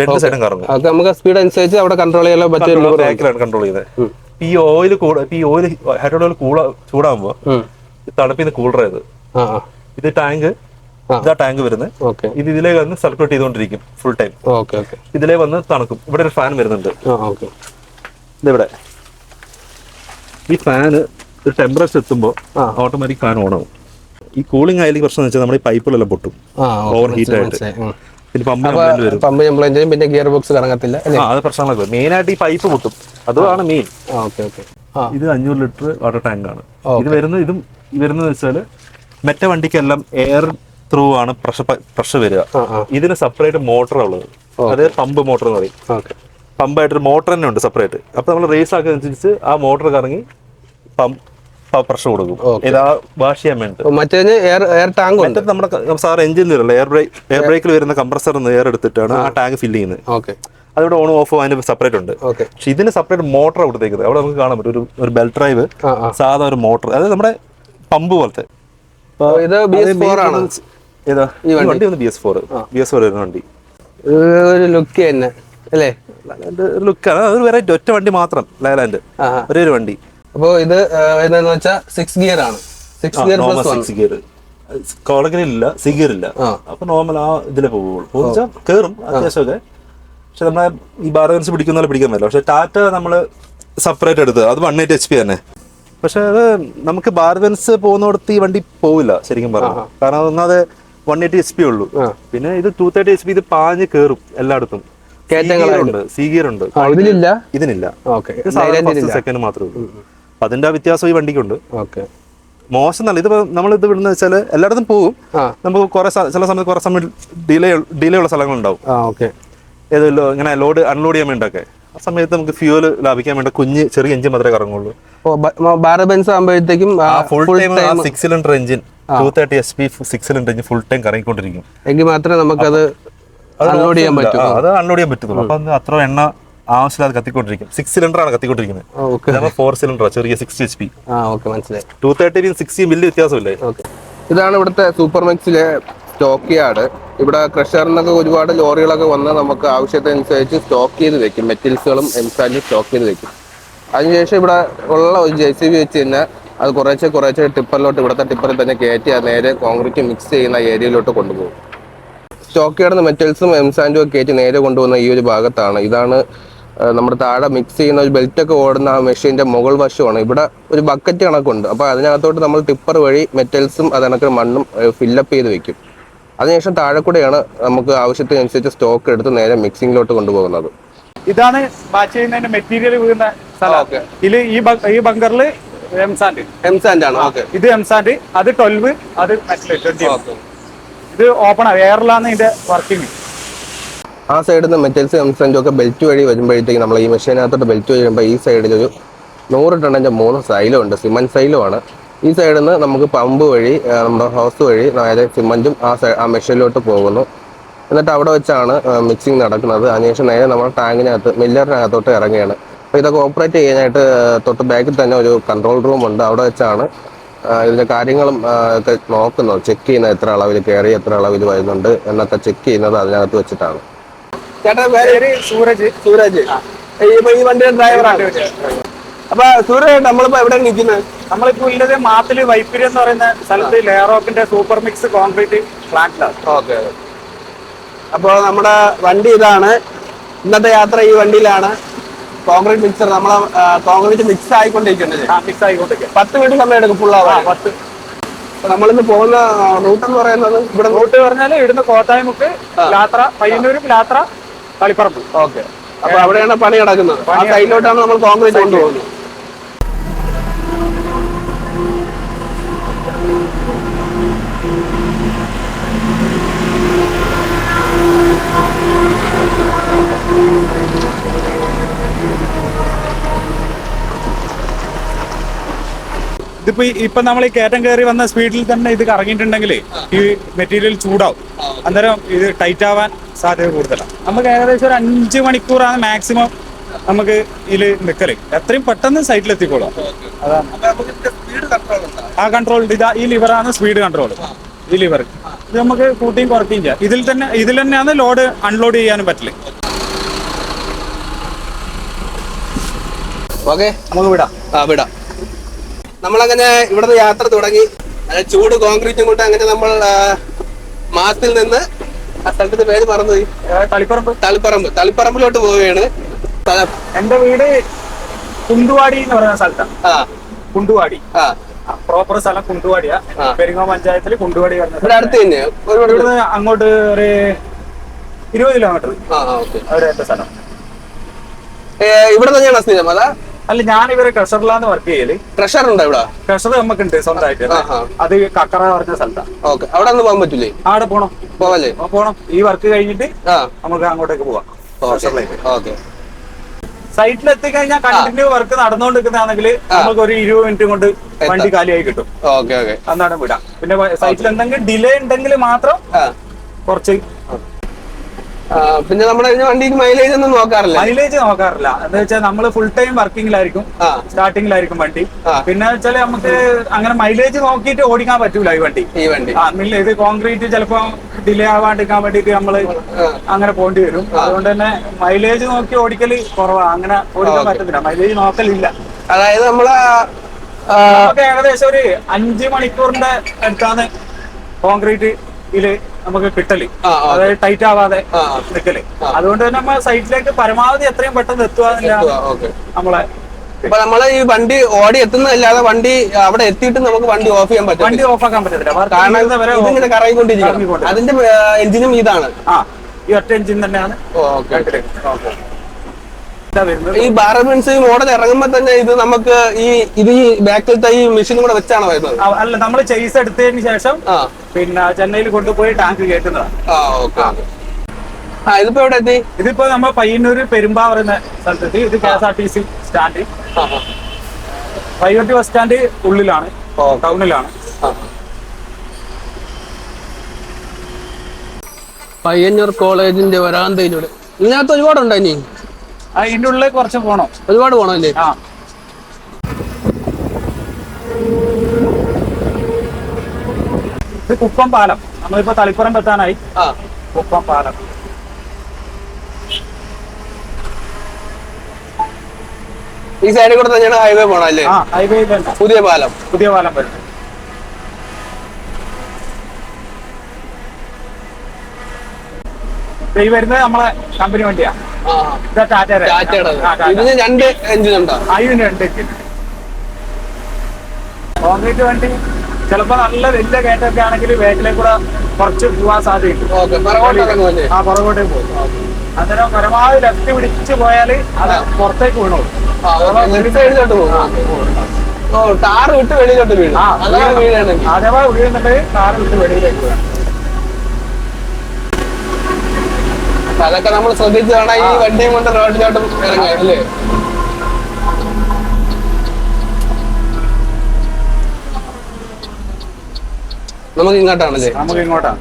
രണ്ട് സൈഡും കറങ്ങും. അത് നമുക്ക് സ്പീഡ് അനുസരിച്ച് അവിടെ കൺട്രോൾ ചെയ്യാൻ പറ്റും കൺട്രോൾ ചെയ്തത്. ഈ ഓയിൽ കൂടെ ഈ ഓയിൽ ഹൈഡ്രോളിക് കൂള ചൂടാകുമ്പോ തണുപ്പിന്ന് കൂളർ ചെയ്ത് ഇത് ടാങ്ക് ഇതാ ടാങ്ക് വരുന്നത്. ഓക്കെ. ഇത് ഇതിലേ വന്ന് സർക്കുലേറ്റ് ചെയ്തുകൊണ്ടിരിക്കും ഫുൾ ടൈം ഓക്കെ ഓക്കെ. ഇതിലേ വന്ന് തണുക്കും. ഇവിടെ ഒരു ഫാൻ വരുന്നുണ്ട്. ഇതിവിടെ ഈ ഫാന് ഒരു ടെമ്പറേച്ചർ എത്തുമ്പോൾ. ഓട്ടോമാറ്റിക് ഫാൻ ഓൺ ആവും. ഈ കൂളിംഗ് ആയാലും പ്രശ്നം എന്ന് വെച്ചാൽ നമ്മൾ ഈ പൈപ്പിലെല്ലാം പൊട്ടും. ഓവർ ഹീറ്റ് ആയിട്ട്. പിന്നെ പമ്പ് കംപ്ലൈന്റ് വരും. പമ്പ് കംപ്ലൈന്റ് ചെയ്യും പിന്നെ ഗിയർ ബോക്സ് കറങ്ങത്തില്ല അത് പ്രശ്നങ്ങളൊക്കെ മെയിൻ ആയിട്ട് ഈ പൈപ്പ് പൊട്ടും. അതുമാണ് മെയിൻ ഓക്കെ ഓക്കെ ഇത് അഞ്ഞൂറ് ലിറ്റർ വാട്ടർ ടാങ്ക് ആണ്. ഇത് വരുന്നത് ഇതും വരുന്നത് വെച്ചാൽ മറ്റേ വണ്ടിക്കെല്ലാം എയർ ത്രൂ ആണ് പ്രഷർ പ്രഷർ വരിക. ഇതിന് സെപ്പറേറ്റ് മോട്ടർ ഉള്ളത്. അതായത് പമ്പ് മോട്ടർ എന്ന് പറയും. പമ്പായിട്ടൊരു മോട്ടർ തന്നെ ഉണ്ട് സെപ്പറേറ്റ് അപ്പൊ നമ്മൾ റേസ് ആക്കുന്നതനുസരിച്ച് ആ മോട്ടർ കറങ്ങി പമ്പ് പ്രഷർ കൊടുക്കും. ഇതാ വാഷ് ചെയ്യാൻ വേണ്ടി മറ്റേതിന് എയർ എയർ ടാങ്ക് മറ്റേ നമ്മുടെ സാർ എഞ്ചിൻ വരില്ല എയർ ബ്രേക്ക് എയർ ബ്രേക്കിൽ വരുന്ന കംപ്രസറിൽ നിന്ന് എയർ എടുത്തിട്ടാണ് ആ ടാങ്ക് ഫില്ല് ചെയ്യുന്നത്. ഓക്കെ അതിവിടെ ഓൺ ഓഫ് അതിന് സെപ്പറേറ്റ് ഉണ്ട്. പക്ഷെ ഇതിന് സെപ്പറേറ്റ് മോട്ടർ കൊടുത്തേക്കുന്നത്. അവിടെ നമുക്ക് കാണാൻ പറ്റും. ഒരു ഒരു ബെൽറ്റ് ഡ്രൈവ് സാധാ ഒരു മോട്ടർ അതായത് നമ്മുടെ പമ്പ് പോലത്തെ. ഇത് ബി എസ് ഫോർ ആണ്. ഈ വണ്ടി. ഒന്ന് B S four B S four വരുന്ന വണ്ടി. ഒരു ലുക്ക് തന്നെ. അല്ലേ? ഒരു ലുക്കാണ് അതൊരു വെറൈറ്റി ഒറ്റ വണ്ടി മാത്രം ലൈലാൻഡ് ആ. ഒരേ ഒരു വണ്ടി. അപ്പോ ഇത് എന്താന്ന് വെച്ചാൽ സിക്സ് ഗിയർ ആണ്. Six gear plus six gear കോളഗിലില്ല സിഗിയറില്ല ഇല്ല. അപ്പൊ നോർമൽ ആ ഇതിലെ പോകുള്ളൂ പോകുന്ന കയറും അത്യാവശ്യമൊക്കെ. പക്ഷെ നമ്മളെ ഈ ബാർഗൻസ് പിടിക്കുന്ന പോലെ പിടിക്കാൻ പറ്റില്ല. പക്ഷെ ടാറ്റ നമ്മൾ സെപ്പറേറ്റ് എടുത്ത്. അത് വൺ എയ്റ്റ് എച്ച് പി തന്നെ. പക്ഷെ അത് നമുക്ക് ബാർഗൻസ് പോകുന്നിടത്ത് ഈ വണ്ടി പോവില്ല ശരിക്കും പറഞ്ഞു. കാരണം ഒന്നാമത് വൺ എയ്റ്റി എച്ച് പി ഉള്ളൂ. പിന്നെ ഇത് ടു തേർട്ടി എച്ച് പി ഇത് പാഞ്ഞ് കയറും എല്ലായിടത്തും. കയറ്റങ്ങളായിട്ട്. സി ഗിയർ ഉണ്ട് ഇതിനില്ല ഇതിനില്ല. ഓക്കെ. സെക്കൻഡ് മാത്രമേ ഉള്ളൂ. അപ്പൊ അതിന്റെ വ്യത്യാസം ഈ വണ്ടിക്കുണ്ട്. ഓക്കെ. മോശം നല്ല ഇത് നമ്മൾ ഇത് വിടുന്ന വെച്ചാൽ എല്ലായിടത്തും പോകും. നമുക്ക് കുറെ ചില സമയത്ത് കുറെ സമയം ഡിലേ ഡിലേ ഉള്ള സ്ഥലങ്ങളുണ്ടാവും. ഉണ്ടാവും ഓക്കെ. ഏതല്ലോ ഇങ്ങനെ ലോഡ് അൺലോഡ് ചെയ്യാൻ വേണ്ടിയൊക്കെ ആ സമയത്ത് നമുക്ക് ഫ്യൂൽ ലാഭിക്കാൻ വേണ്ട കുഞ്ഞ് ചെറിയ എഞ്ചിൻ മാത്രമേ കറങ്ങുള്ളൂ. ബെൻസ് ആകുമ്പോഴത്തേക്കും full time six cylinder engine two thirty S P six cylinder engine full time കറങ്ങിക്കൊണ്ടിരിക്കും. എങ്കിൽ മാത്രമേ നമുക്കത് അൺലോഡ് ചെയ്യാൻ പറ്റും അത് അൺലോഡ് ചെയ്യാൻ പറ്റുള്ളൂ. അപ്പൊ അത്ര എണ്ണ ആവശ്യമില്ലാതെ കത്തിക്കൊണ്ടിരിക്കും. സിക്സ് സിലിണ്ടർ ആണ് കത്തിക്കൊണ്ടിരിക്കുന്നത്. ഇതാകുമ്പോൾ ഫോർ സിലിണ്ടർ ചെറിയ സിക്സ്റ്റി എച്ച് പി മനസ്സിലായി. ടു തേർട്ടിയും സിക്സ്റ്റിയും വലിയ വ്യത്യാസമില്ലേ. ഇതാണ് ഇവിടുത്തെ സൂപ്പർ മിക്സിലെ സ്റ്റോക്ക് യാർഡ് ഇവിടെ ക്രഷറിനൊക്കെ ഒരുപാട് ലോറികളൊക്കെ വന്ന് നമുക്ക് ആവശ്യത്തിനനുസരിച്ച് സ്റ്റോക്ക് ചെയ്ത് വെക്കും. മെറ്റൽസുകളും എംസാൻഡും സ്റ്റോക്ക് ചെയ്ത് വെക്കും. അതിനുശേഷം ഇവിടെ ഉള്ള ഒരു ജെ സി ബി വെച്ച് തന്നെ അത് കുറേശ്ശെ കുറേശ്ശെ ടിപ്പറിലോട്ട് ഇവിടുത്തെ ടിപ്പറിൽ തന്നെ കയറ്റി അത് നേരെ കോൺക്രീറ്റ് മിക്സ് ചെയ്യുന്ന ഏരിയയിലോട്ട് കൊണ്ടുപോകും. സ്റ്റോക്ക് ചെയ്യുന്ന മെറ്റൽസും എംസാൻഡും ഒക്കെ ആയിട്ട് നേരെ കൊണ്ടുവന്ന ഈ ഒരു ഭാഗത്താണ്. ഇതാണ് നമ്മുടെ താഴെ മിക്സ് ചെയ്യുന്ന ഒരു ബെൽറ്റ് ഒക്കെ ഓടുന്ന ആ മെഷീന്റെ മുകൾ വശമാണ്. ഇവിടെ ഒരു ബക്കറ്റ് കണക്കുണ്ട്. അപ്പോൾ അതിനകത്തോട്ട് നമ്മൾ ടിപ്പർ വഴി മെറ്റൽസും അതിനൊക്കെ മണ്ണും ഫില്ലപ്പ് ചെയ്ത് വെക്കും. അതിനുശേഷം താഴെ കൂടെയാണ് നമുക്ക് ആവശ്യത്തിനനുസരിച്ച് സ്റ്റോക്ക് എടുത്ത് നേരെ മിക്സിങ്ങിലോട്ട് കൊണ്ടുപോകുന്നത്. ഇതാണ് ബാച്ച് ചെയ്യുന്നതിന്റെ മെറ്റീരിയൽ വീഴുന്ന സ്ഥലം. ഈ ഈ ഈ ബങ്കറിൽ എംസാൻഡ്. എംസാൻഡ് ആണ് ഇത് എംസാൻഡ് അത് ട്വൽവ് അത് മെറ്റൽ ട്വന്റി ഇത് ഓപ്പൺ ആണ് എയറിലാണ് ഇതിന്റെ വർക്കിംഗ് ആ സൈഡിൽ നിന്ന് മെറ്റൽസ് എംസാൻഡും ഒക്കെ ബെൽറ്റ് വഴി വരുമ്പോഴത്തേക്ക് നമ്മൾ ഈ മെഷീനകത്തോട്ട് ബെൽറ്റ് വരുമ്പോൾ ഈ സൈഡിൽ ഒരു നൂറ് ടണ്ണിന്റെ മൂന്ന് സൈലും ഉണ്ട് സിമന്റ് സൈലും ആണ്. ഈ സൈഡിൽ നിന്ന് നമുക്ക് പമ്പ് വഴി നമ്മുടെ ഹൗസ് വഴി അതായത് സിമന്റും ആ സൈ ആ മെഷീനിലോട്ട് പോകുന്നു. എന്നിട്ട് അവിടെ വെച്ചാണ് മിക്സിങ് നടക്കുന്നത്. അതിനുശേഷം നേരെ നമ്മൾ ടാങ്കിനകത്ത് മില്ലറിനകത്തോട്ട് ഇറങ്ങുകയാണ്. അപ്പോൾ ഇതൊക്കെ ഓപ്പറേറ്റ് ചെയ്യാനായിട്ട് തൊട്ട് ബാക്കിൽ തന്നെ ഒരു കൺട്രോൾ റൂം ഉണ്ട്. അവിടെ വെച്ചാണ് ആ, ഇതിന്റെ കാര്യങ്ങളും ഒക്കെ നോക്കുന്നത് ചെക്ക് ചെയ്യുന്നത് എത്ര അളവിൽ കയറി എത്ര അളവിൽ വരുന്നുണ്ട് എന്നൊക്കെ ചെക്ക് ചെയ്യുന്നത് അതിനകത്ത് വെച്ചിട്ടാണ്. ചേട്ടാ പേര്? സൂരജ്. സൂരജ്. ഈ വണ്ടിയുടെ ഡ്രൈവറാണ് അപ്പൊ സൂരജ് നമ്മളിപ്പോ എവിടെ നിൽക്കുന്നത് നമ്മളിപ്പോ ഉള്ളത് മാത്തിൽ വൈപ്പിരി എന്ന് പറയുന്ന സ്ഥലത്ത് ലെയറോക്കിന്റെ സൂപ്പർ മിക്സ് കോൺക്രീറ്റ് ഫ്ലാറ്റിലാണ് ഓക്കെ. അപ്പൊ നമ്മുടെ വണ്ടി ഇതാണ്. ഇന്നത്തെ യാത്ര ഈ വണ്ടിയിലാണ്. കോൺക്രീറ്റ് മിക്സർ നമ്മളെ കോൺക്രീറ്റ് മിക്സ് ആയിക്കൊണ്ടിരിക്കുന്നത്. മിക്സ് പത്ത് മിനിറ്റ് സമയം എടുക്കും ആ ഫുള്ളാവാൻ പത്ത് നമ്മളിന്ന് പോകുന്ന റൂട്ട് എന്ന് പറയുന്നത് ഇവിടെ റൂട്ട് പറഞ്ഞാൽ ഇവിടുന്ന് കോട്ടായ്മുക്ക് യാത്ര പയ്യന്നൂരും യാത്ര കളിപ്പറമ്പ് ഓക്കെ. അപ്പൊ അവിടെയാണ് പണി നടക്കുന്നത്. ആ സൈഡിലോട്ടാണ് നമ്മൾ കോൺക്രീറ്റ് കൊണ്ടുപോകുന്നത്. ഇതിപ്പോ ഇപ്പൊ നമ്മൾ ഈ കയറ്റം കയറി വന്ന സ്പീഡിൽ തന്നെ ഇത് കറങ്ങിയിട്ടുണ്ടെങ്കിൽ ഈ മെറ്റീരിയൽ ചൂടാവും. അന്നേരം ഇത് ടൈറ്റ് ആവാൻ സാധ്യത കൂടുതലാണ്. നമുക്ക് ഏകദേശം ഒരു അഞ്ച് മണിക്കൂറാണ് മാക്സിമം നമുക്ക് ഇതിൽ നിൽക്കൽ എത്രയും പെട്ടെന്ന് സൈറ്റിൽ എത്തിക്കോളാം. അതാണ്. ആ കൺട്രോൾ ഇതാ ഈ ലിവറാണ് സ്പീഡ് കൺട്രോൾ ഈ ലിവർ ഇത് നമുക്ക് കൂട്ടിയും കുറയ്ക്കുകയും ചെയ്യാം. ഇതിൽ തന്നെ ഇതിൽ തന്നെയാണ് ലോഡ് അൺലോഡ് ചെയ്യാനും പറ്റില്ല? ഓക്കെ. നമുക്ക് വിടാം. ആ വിടാം. നമ്മളങ്ങനെ ഇവിടുന്ന് യാത്ര തുടങ്ങി. ചൂട് കോൺക്രീറ്റും കൊണ്ട് അങ്ങനെ നമ്മൾ മാസത്തിൽ നിന്ന് ആ സ്ഥലത്തിന്റെ പേര് മറന്നുപോയി. തളിപ്പറമ്പ്? തളിപ്പറമ്പ്. തളിപ്പറമ്പിലോട്ട് പോവുകയാണ്. സ്ഥലം. എന്റെ വീട് കുണ്ടുവാടി എന്ന് പറയുന്ന സ്ഥലത്താണ് ആ. കുണ്ടുവാടി. ആ. പ്രോപ്പർ സ്ഥലം കുണ്ടുവാടിയാ. പെരിങ്ങോ പഞ്ചായത്തിൽ കുണ്ടുവാടി പറഞ്ഞ ഇവിടെ അടുത്ത് തന്നെ. ഇവിടുന്ന് അങ്ങോട്ട് ഒരു ഇരുപത് കിലോമീറ്റർ അവിടെ സ്ഥലം. ഇവിടെ തന്നെയാണ് സ്ഥിരം? അതാ അല്ല ഞാൻ ഇവരെ ക്രഷറിലാണ് വർക്ക് ചെയ്യൽ. ട്രഷർ ഉണ്ടോ ഇവിടെ? ക്രഷർ നമുക്കുണ്ട് സ്വന്തമായിട്ട്. അത് കക്കറ പറഞ്ഞ സ്ഥലത്താണ് ഓക്കെ അവിടെ ഒന്ന് പോകാൻ പറ്റൂലേ? അവിടെ പോണം. പോവല്ലേ? പോണം. ഈ വർക്ക് കഴിഞ്ഞിട്ട് നമുക്ക് അങ്ങോട്ടേക്ക് പോവാം. ഓക്കെ സൈറ്റിൽ എത്തിക്കഴിഞ്ഞാൽ കണ്ടിന്യൂ വർക്ക് നടന്നുകൊണ്ടിരിക്കുന്നതാണെങ്കിൽ നമുക്ക് ഒരു ഇരുപത് മിനിറ്റ് കൊണ്ട് വണ്ടി കാലിയായി കിട്ടും. ഓക്കെ ഓക്കെ അന്നാണ് വിടാം. പിന്നെ സൈറ്റിൽ എന്തെങ്കിലും ഡിലേ ഉണ്ടെങ്കിൽ മാത്രം കുറച്ച് പിന്നെ നമ്മൾ വണ്ടിക്ക് മൈലേജ് ഒന്നും നോക്കാറില്ല. മൈലേജ് നോക്കാറില്ല. എന്ന് വെച്ചാൽ നമ്മൾ ഫുൾ ടൈം വർക്കിംഗിലായിരിക്കും സ്റ്റാർട്ടിംഗിലായിരിക്കും വണ്ടി. പിന്നെ വെച്ചാൽ നമുക്ക് അങ്ങനെ മൈലേജ് നോക്കിയിട്ട് ഓടിക്കാൻ പറ്റൂല ഈ വണ്ടി. ഈ വണ്ടി. മില്ല ഇത് കോൺക്രീറ്റ് ചിലപ്പോ ഡിലേ ആവാണ്ടിരിക്കാൻ വേണ്ടിട്ട് നമ്മൾ ആ. അങ്ങനെ പോണ്ടി വരും. അതുകൊണ്ട് തന്നെ മൈലേജ് നോക്കി ഓടിക്കൽ കുറവാണ് അങ്ങനെ ഓടിക്കാൻ പറ്റത്തില്ല. മൈലേജ് നോക്കലില്ല. അതായത് നമ്മൾ ഏകദേശം ഒരു അഞ്ച് മണിക്കൂറിന്റെ അടുത്താണ് കോൺക്രീറ്റ് ഇതിൽ നമുക്ക് കിട്ടൽ. അതായത് ടൈറ്റ് ആവാതെ. നിക്കൽ. അതുകൊണ്ട് തന്നെ നമ്മൾ സൈറ്റിലേക്ക് പരമാവധി എത്രയും പെട്ടെന്ന് എത്തുക നമ്മളെ നമ്മളെ അപ്പൊ നമ്മളെ ഈ വണ്ടി ഓടി എത്തുന്നതല്ലാതെ വണ്ടി അവിടെ എത്തിയിട്ട് നമുക്ക് വണ്ടി ഓഫ് ചെയ്യാൻ പറ്റും വണ്ടി ഓഫ് ആക്കാൻ പറ്റത്തില്ല. കാരണം ഇതിങ്ങനെ കറങ്ങിക്കൊണ്ടിരിക്കും അതിന്റെ എഞ്ചിനും ഇതാണ്. ആ ഈ ഒറ്റ എഞ്ചിൻ തന്നെയാണ് ഓക്കെ. ഈ ബാറബിൻസ് ഈ മോഡൽ ഇറങ്ങുമ്പോ തന്നെ ഇത് നമുക്ക് ഈ ഇത് ഈ ബാക്കിലത്തെ ഈ മെഷീനും കൂടെ വെച്ചാണ് വരുന്നത്? അല്ല നമ്മൾ ചെയ്സ് എടുത്തതിന് ശേഷം പിന്നെ ചെന്നൈയിൽ കൊണ്ടുപോയി ടാങ്ക് കയറ്റുന്നതാണ് ആ ഓക്കെ ആ ഇതിപ്പോ എവിടെ എത്തി? ഇതിപ്പോ നമ്മൾ പയ്യന്നൂര് പെരുമ്പാ പറയുന്ന സ്ഥലത്തെത്തി. ഇത് K S R T C stand പയ്യോട്ടി bus stand ഉള്ളിലാണ് ഓ. ടൗണിലാണ്. പയ്യന്നൂർ കോളേജിന്റെ വരാന്തയിലൂടെ. ഇതിനകത്ത് ഒരുപാടുണ്ടോ ഇനി? ആ ഇതിന്റെ ഉള്ളിൽ കുറച്ച് പോണം. ഒരുപാട് പോണല്ലേ ആ. ഇത് കുപ്പം പാലം. നമ്മളിപ്പോ തളിപ്പുറം എത്താനായി. കുപ്പം പാലം. ഈ സൈഡിൽ കൂടെ തന്നെയാണ് ഹൈവേ പോണല്ലേ അല്ലേ? ഹൈവേ പുതിയ പാലം. പുതിയ പാലം വരും ഈ വരുന്നത് നമ്മളെ കമ്പനി വണ്ടിയാ. ആ ഇതാ ടാറ്റയുടെ. ഇതിന് രണ്ട് എഞ്ചിൻ ഉണ്ടോ? അതിന് രണ്ട് എഞ്ചിൻ കോൺക്രീറ്റ് വണ്ടി. ചിലപ്പോ നല്ല വലിയ കയറ്റൊക്കെ ആണെങ്കിൽ വേഗത്തിലേക്ക് കൂടെ കുറച്ച് പോവാൻ സാധ്യതയുണ്ട്. ഇറങ്ങുമല്ലേ ആ പുറകോട്ടേ പോകും അന്നേരം പരമാവധി ലെഫ്റ്റ് പിടിച്ച് പോയാൽ അത് പുറത്തേക്ക് വീണു ടാറ് വിട്ട് വെളിയിലോട്ട് വീഴും. അഥവാ വീഴുന്നുണ്ടെങ്കിൽ കാറ് വിട്ട് വെളിയിലേക്ക് വീഴാം അതൊക്കെ നമ്മൾ ശ്രദ്ധിച്ച് വേണം ഈ വണ്ടിയും കൊണ്ട് റോഡിലോട്ട് ഇറങ്ങാൻ അല്ലേ? നമുക്ക് ഇങ്ങോട്ടാണല്ലേ നമുക്ക് ഇങ്ങോട്ടാണ്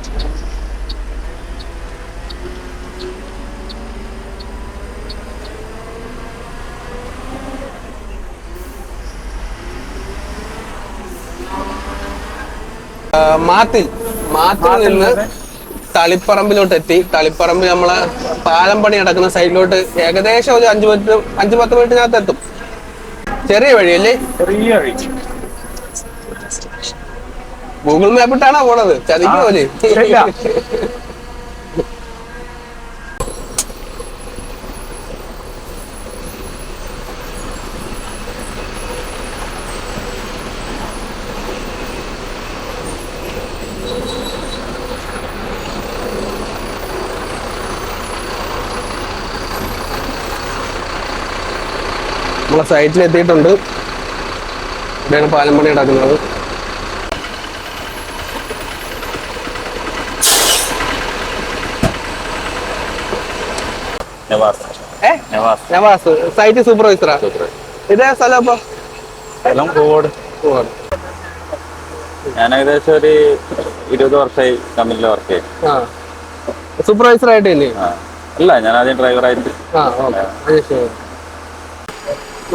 മാത്തിൽ മാത്തിൽ നിന്ന് തളിപ്പറമ്പിലോട്ട് എത്തി. തളിപ്പറമ്പ് നമ്മളെ പാലം പണി നടക്കുന്ന സൈഡിലോട്ട് ഏകദേശം ഒരു അഞ്ചു മിനിറ്റ് അഞ്ചു പത്ത് മിനിറ്റിനകത്ത് എത്തും. ചെറിയ വഴിയല്ലേ? ചെറിയ വഴി. ഗൂഗിൾ മാപ്പ് ഇട്ടാണോ പോണത്? ചതിക്ക് സൈറ്റിൽ എത്തിയിട്ടുണ്ട് ഇവിടെയാണ് പാലം പണി നടക്കുന്നത്. നവാസ്. സൈറ്റ് സൂപ്പർവൈസറാ? ഇതേ സ്ഥലം അപ്പൊ? സ്ഥലം കോട് പോവാണ് ഞാൻ ഏകദേശം ഒരു ഇരുപത് വർഷമായി കമ്പനിയിൽ വർക്ക് ചെയ്യും. സൂപ്പർവൈസർ ആയിട്ട് തന്നെ അല്ല ഞാൻ ആദ്യം ഡ്രൈവർ ആയിട്ട്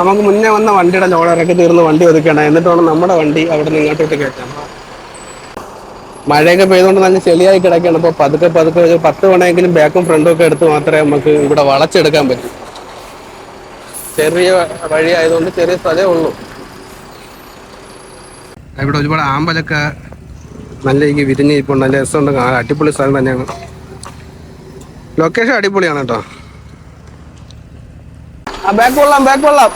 നമുക്ക് മുന്നേ വന്ന വണ്ടിയുടെ ലോഡ് ഇറക്കി തീർന്ന് വണ്ടി ഒതുക്കണം എന്നിട്ട് വേണം നമ്മുടെ വണ്ടി അവിടെ നിന്ന് ഇങ്ങോട്ടോട്ട് കയറ്റാൻ മഴയൊക്കെ പെയ്തുകൊണ്ട് നല്ല ചെളിയായി കിടക്കുകയാണ്. അപ്പോൾ പതുക്കെ പതുക്കെ ഒരു പത്ത് വേണമെങ്കിലും ബാക്കും ഫ്രണ്ടും ഒക്കെ എടുത്ത് മാത്രമേ നമുക്ക് ഇവിടെ വളച്ചെടുക്കാൻ പറ്റൂ. ചെറിയ വഴി ആയതുകൊണ്ട് ചെറിയ സ്ഥലമേ ഉള്ളൂ. ഇവിടെ ഒരുപാട് ആമ്പലൊക്കെ നല്ല ഇങ്ങനെ വിരിഞ്ഞ് ഇപ്പോൾ നല്ല രസമുണ്ട്. അടിപൊളി സ്ഥലം തന്നെയാണ്. ലൊക്കേഷൻ അടിപൊളിയാണ് കേട്ടോ. ആ ബാക്ക് കൊള്ളാം ബാക്ക് കൊള്ളാം.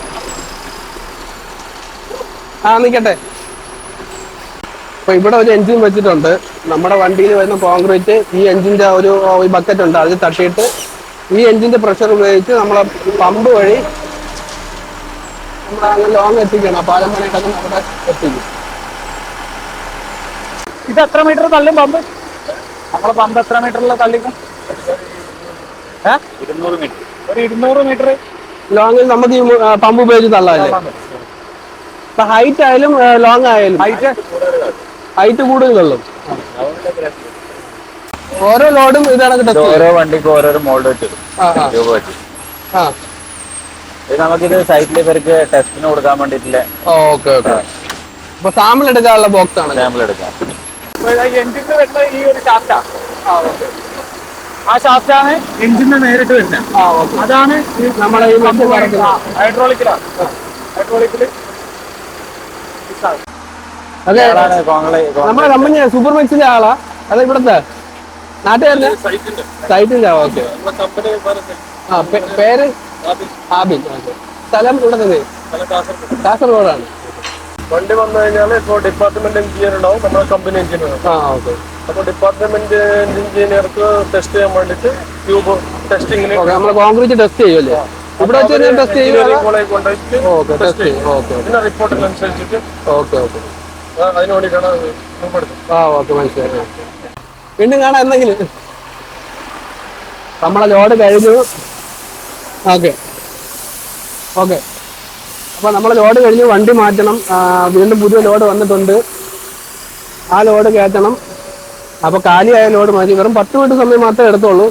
ആ നിൽക്കട്ടെ അപ്പൊ ഇവിടെ ഒരു എഞ്ചിൻ വെച്ചിട്ടുണ്ട്. നമ്മുടെ വണ്ടിയിൽ വരുന്ന കോൺക്രീറ്റ് ഈ എഞ്ചിന്റെ ഒരു ബക്കറ്റ് ഉണ്ട്. അതിൽ തട്ടിയിട്ട് ഈ എഞ്ചിന്റെ പ്രഷർ ഉപയോഗിച്ച് നമ്മളെ പമ്പ് വഴി നമ്മൾ ലോങ് എത്തിക്കണം. അപ്പൊ പാലം പണിയൊക്കെ അവിടെ എത്തിക്കും. ഇത് എത്ര മീറ്റർ തള്ളും പമ്പ് നമ്മളെ പമ്പ് എത്ര മീറ്ററിൽ തള്ളിക്കും? ഏ? ഇരുന്നൂറ് മീറ്റർ ഒരു ഇരുന്നൂറ് മീറ്റർ ലോങ്ങിൽ നമുക്ക് ഈ പമ്പ് ഉപയോഗിച്ച് തള്ളാല്ലേ? ഇപ്പൊ ഹൈറ്റ് ആയാലും ലോങ് ആയാലും ഹൈറ്റ് ഹൈറ്റ് കൂടുതലുള്ളൂ ഓരോ ലോഡും ഇതാണ് ഓരോ വണ്ടിക്ക് ഓരോ മോൾഡ് വെച്ച് രൂപ വെച്ച്. ആ. ഇത് നമുക്കിത് സൈറ്റിൽ ഇവർക്ക് ടെസ്റ്റിന് കൊടുക്കാൻ വേണ്ടിട്ടില്ലേ? Okay okay. അപ്പൊ സാമ്പിൾ എടുക്കാനുള്ള ബോക്സ് ആണ് സാമ്പിൾ എടുക്കാം. എഞ്ചിന് വരുന്ന ഈ ഒരു ചാർട്ടാ ആ? ഷാഫ്റ്റാണ് എഞ്ചിന്റെ നേരിട്ട് വരുന്നത്. ആ അതാണ് നമ്മളെ ഈ ഹൈഡ്രോളിക്കിലാണ് ഹൈഡ്രോളിക്കിൽ. അതെ. നമ്മുടെ കമ്പനി സൂപ്പർ മിക്സിന്റെ ആളാ. അതെ ഇവിടത്തെ. നാട്ടുകാരനെ? സൈറ്റിന്റെ. ഓക്കെ. ആ പേര്? ആബിൻ സ്ഥലം ഇവിടെ തന്നെ കാസർഗോഡാണ്. വണ്ടി വന്നു കഴിഞ്ഞാൽ ഇപ്പോൾ ഡിപ്പാർട്ട്മെന്റ് എഞ്ചിനീയർ ഉണ്ടാവും. നമ്മുടെ കമ്പനി എഞ്ചിനീയർ. ആ ഓക്കെ. അപ്പോൾ ഡിപ്പാർട്ട്മെന്റ് എഞ്ചിനീയർക്ക് ടെസ്റ്റ് ചെയ്യാൻ വേണ്ടിയിട്ട് ട്യൂബ് ടെസ്റ്റിങ്ങിന് നമ്മൾ കോൺക്രീറ്റ് ടെസ്റ്റ് ചെയ്യുമല്ലേ ഇവിടെ വെച്ച് ടെസ്റ്റ് ചെയ്യും പിന്നെ റിപ്പോർട്ടിനനുസരിച്ചിട്ട് ഓക്കെ ഓക്കെ അതിനു വേണ്ടിയിട്ടാണ് ആ ഓക്കെ മനസ്സിലായി വീണ്ടും കാണാം എന്തെങ്കിലും. നമ്മളെ ലോഡ് കഴിഞ്ഞു. ഓക്കെ ഓക്കെ അപ്പോൾ നമ്മളെ ലോഡ് കഴിഞ്ഞു വണ്ടി മാറ്റണം. വീണ്ടും പുതിയ ലോഡ് വന്നിട്ടുണ്ട്. ആ ലോഡ് കയറ്റണം. അപ്പോൾ കാലിയായ ലോഡ് മതി വെറും പത്ത് മിനിറ്റ് സമയം മാത്രമേ എടുത്തുള്ളൂ.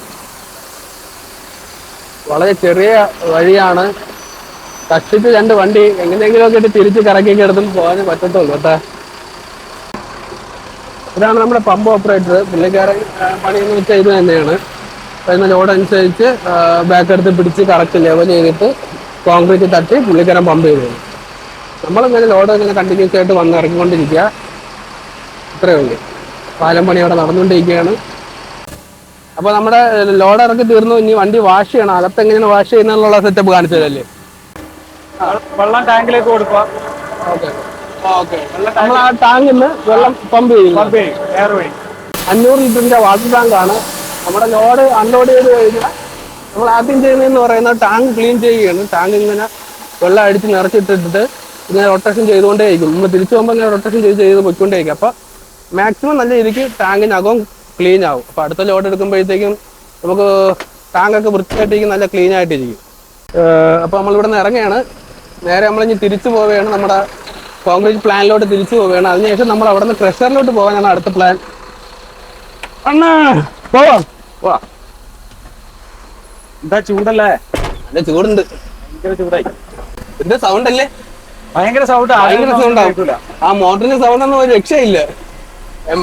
വളരെ ചെറിയ വഴിയാണ്. കഷ്ടിച്ച് രണ്ട് വണ്ടി എങ്ങനെയെങ്കിലുമൊക്കെ ഇട്ട് തിരിച്ച് കറക്കിയൊക്കെ എടുത്തും പോകാൻ പറ്റത്തുള്ളൂ കേട്ടോ. ഇതാണ് നമ്മുടെ പമ്പ് ഓപ്പറേറ്റർ പുള്ളിക്കാരൻ പണി എന്ന് വെച്ചാൽ ഇത് തന്നെയാണ് വരുന്ന ലോഡ് അനുസരിച്ച് ബാക്ക് എടുത്ത് പിടിച്ച് കറക്റ്റ് ലെവൽ ചെയ്തിട്ട് കോൺക്രീറ്റ് തട്ടി പുള്ളിക്കാരൻ പമ്പ് ചെയ്തു. നമ്മളിങ്ങനെ ലോഡ് ഇങ്ങനെ കണ്ടിന്യൂസ് ആയിട്ട് വന്ന് ഇറങ്ങിക്കൊണ്ടിരിക്കുക. ഇത്രയേ ഉള്ളൂ. പാലം പണി അവിടെ നടന്നുകൊണ്ടിരിക്കുകയാണ്. അപ്പോൾ നമ്മുടെ ലോഡ് ഇറക്കി തീർന്നു. ഇനി വണ്ടി വാഷ് ചെയ്യണം. അകത്ത് എങ്ങനെയാണ് വാഷ് ചെയ്യുന്നുള്ള സെറ്റപ്പ് കാണിച്ചു തരല്ലേ? വെള്ളം ടാങ്കിലേക്ക് കൊടുക്കുക. Okay okay. നമ്മൾ ആ ടാങ്കിൽ നിന്ന് വെള്ളം പമ്പ് ചെയ്യും പമ്പ് ചെയ്യും. എയർ വഴി അഞ്ഞൂറ് ലിറ്ററിന്റെ വാട്ടർ ടാങ്ക് ആണ്. നമ്മുടെ ലോഡ് അൺലോഡ് ചെയ്ത് കഴിഞ്ഞാൽ നമ്മൾ ആദ്യം ചെയ്യുന്നതെന്ന് പറയുന്നത് ടാങ്ക് ക്ലീൻ ചെയ്യുകയാണ്. ടാങ്ക് ഇങ്ങനെ വെള്ളം അടിച്ച് നിറച്ചിട്ടിട്ട് ഇങ്ങനെ റൊട്ടേഷൻ ചെയ്തുകൊണ്ടേയിരിക്കും. നമ്മൾ തിരിച്ചു പോകുമ്പോൾ ഇങ്ങനെ റൊട്ടേഷൻ ചെയ്ത് ചെയ്ത് പോയിക്കൊണ്ടേയിരിക്കും. അപ്പോൾ മാക്സിമം നല്ല രീതിക്ക് ടാങ്കിനകം ക്ലീൻ ആവും. അപ്പോൾ അടുത്ത ലോഡ് എടുക്കുമ്പോഴത്തേക്കും നമുക്ക് ടാങ്കൊക്കെ വൃത്തിയായിട്ടിരിക്കും നല്ല ക്ലീൻ ആയിട്ടിരിക്കും. അപ്പോൾ നമ്മളിവിടെ നിന്ന് ഇറങ്ങുകയാണ്. നേരെ നമ്മളിനി തിരിച്ചു പോവുകയാണ്. നമ്മുടെ കോൺക്രീറ്റ് പ്ലാനിലോട്ട് തിരിച്ചു പോവുകയാണ്. അതിനുശേഷം നമ്മൾ അവിടെ നിന്ന് ക്രഷറിലോട്ട് പോകാനാണ് അടുത്ത പ്ലാൻ അണ്ണാ പോവാം. പോവാം. എന്താ ചൂടല്ലേ? നല്ല ചൂടുണ്ട്. ഭയങ്കര ചൂടായി. സൗണ്ട് അല്ലേ? ഭയങ്കര സൗണ്ട് ഭയങ്കര സൗണ്ട് ആ മോട്ടറിന്റെ സൗണ്ട് ഒന്നും ഒരു രക്ഷയില്ല.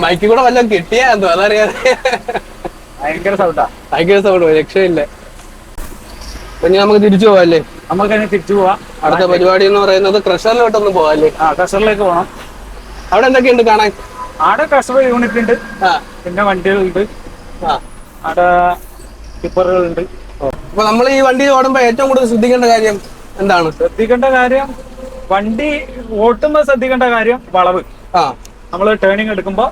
മൈക്കിൽ കൂടെ വല്ലതും കിട്ടിയാ എന്തോ അതറിയാതെ. ഭയങ്കര സൗണ്ടാ ഭയങ്കര സൗണ്ട് രക്ഷയില്ല പിന്നെ നമുക്ക് തിരിച്ചു പോവാല്ലേ? നമുക്ക് തിരിച്ചു പോവാം. അടുത്ത പരിപാടി എന്ന് പറയുന്നത് ക്രഷറിലോട്ടൊന്ന് പോവാല്ലേ? ആ ക്രഷറിലേക്ക് പോകണം അവിടെ എന്തൊക്കെയുണ്ട് കാണാൻ? ആടെ ക്രഷർ യൂണിറ്റ് ഉണ്ട്. പിന്നെ വണ്ടികളുണ്ട്. ആടെ ടിപ്പറുകളുണ്ട് അപ്പൊ നമ്മൾ ഈ വണ്ടി ഓടുമ്പോ ഏറ്റവും കൂടുതൽ ശ്രദ്ധിക്കേണ്ട കാര്യം എന്താണ്? ശ്രദ്ധിക്കേണ്ട കാര്യം വണ്ടി ഓട്ടുമ്പോ ശ്രദ്ധിക്കേണ്ട കാര്യം വളവ്. ആ. നമ്മൾ ടേണിംഗ് എടുക്കുമ്പോൾ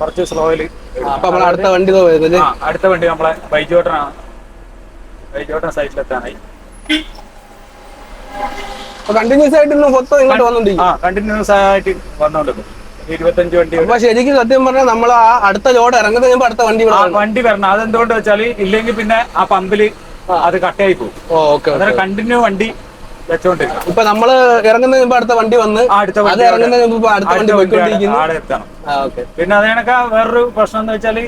കുറച്ച് സ്ലോയിൽ ആ, അപ്പൊ നമ്മൾ അടുത്ത വണ്ടി വരുന്നത് അടുത്ത വണ്ടി നമ്മളെ ബൈജോട്ടനാണ് ബൈജോട്ടൻ സൈറ്റിലെത്താനായി കണ്ടിന്യൂസ് ആയിട്ട് മൊത്തം ഇങ്ങോട്ട് വന്നോണ്ടിരിക്കും. ആ കണ്ടിന്യൂസ് ആയിട്ട് വന്നോണ്ടിരിക്കും. ഇരുപത്തഞ്ച് വണ്ടി അപ്പൊ ശരിക്കും സത്യം പറഞ്ഞാൽ നമ്മൾ ആ അടുത്ത ലോഡ് അടുത്ത വണ്ടി. വണ്ടി വരണം. അതെന്തുകൊണ്ട് വെച്ചാൽ ഇല്ലെങ്കിൽ പിന്നെ ആ പമ്പിൽ അത് കട്ടയായി പോകും. കണ്ടിന്യൂ വണ്ടി വെച്ചോണ്ടിരിക്കണം. ഇപ്പൊ നമ്മൾ ഇറങ്ങുന്ന മുമ്പ് അടുത്ത വണ്ടി വന്ന് അടുത്ത അത് ഇറങ്ങുന്നതിന് മുമ്പ് അടുത്ത വണ്ടി പോയിക്കൊണ്ടിരിക്കുന്നു. ആടെ എത്തണം. പിന്നെ അതിനൊക്കെ വേറൊരു പ്രശ്നം എന്ന് വെച്ചാൽ